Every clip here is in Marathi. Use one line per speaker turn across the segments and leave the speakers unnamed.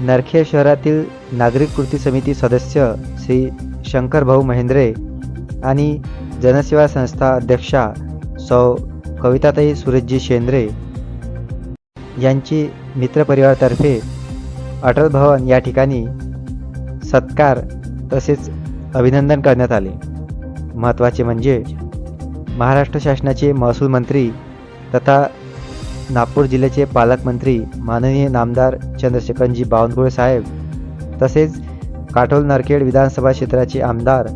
नरखेड शहरातील नागरिक कृती समिती सदस्य श्री शंकरभाऊ महेंद्रे आणि जनसेवा संस्था अध्यक्षा सौ कविताताई सुरजजी शेंद्रे यांची मित्रपरिवारातर्फे अटल भवन या ठिकाणी सत्कार तसेच अभिनंदन करण्यात आले. महत्त्वाचे म्हणजे महाराष्ट्र शासनाचे महसूल मंत्री तथा नागपूर जिल्ह्याचे पालकमंत्री माननीय नामदार चंद्रशेखरजी बावनकुळे साहेब तसेच काठोल नरखेड विधानसभा क्षेत्राचे आमदार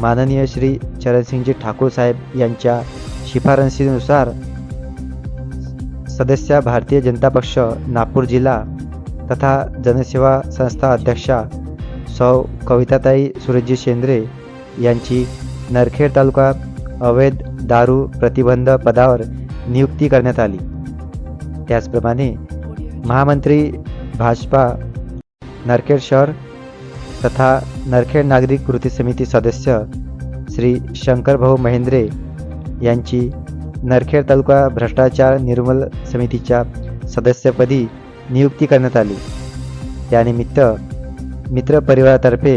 माननीय श्री चरणसिंगजी ठाकूर साहेब यांच्या शिफारसीनुसार सदस्य भारतीय जनता पक्ष नागपूर जिल्हा तथा जनसेवा संस्था अध्यक्षा सौ कविताताई सुरजी शेंद्रे यांची नरखेड तालुका अवैध दारू प्रतिबंध पदावर नियुक्ती करण्यात आली. त्याचप्रमाणे महामंत्री भाजपा नरखेड शहर तथा नरखेड नागरिक कृती समिती सदस्य श्री शंकरभाऊ महेंद्रे यांची नरखेड तालुका भ्रष्टाचार निर्मूल समितीच्या सदस्यपदी नियुक्ती करण्यात आली. त्यानिमित्त मित्र परिवारातर्फे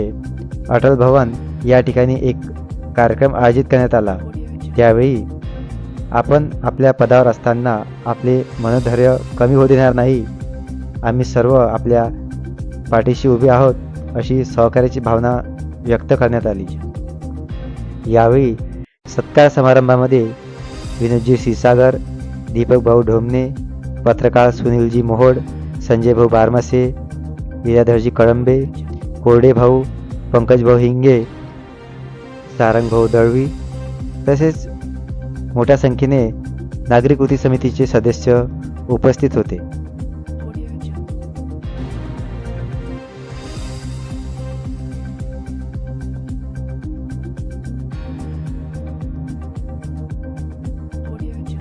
अटल भवन या ठिकाणी एक कार्यक्रम आयोजित करण्यात आला. त्यावेळी आपण आपल्या पदावर असताना आपले मनोधैर्य कमी होऊ देणार नाही. आम्ही सर्व आपल्या पाठीशी उभे आहोत अशी सहकार्याची भावना व्यक्त करण्यात आली. यावेळी सत्कार समारंभामध्ये विनोदजी सिसागर दीपक भाऊ पत्रकार सुनीलजी मोहोड संजय भाऊ बारमासे विद्याधरजी कळंबे कोरडे भाऊ पंकज भाऊ हिंगे सारंगभाऊ दळवी तसेच मोठ्या संख्येने नागरिक कृती समितीचे सदस्य उपस्थित होते.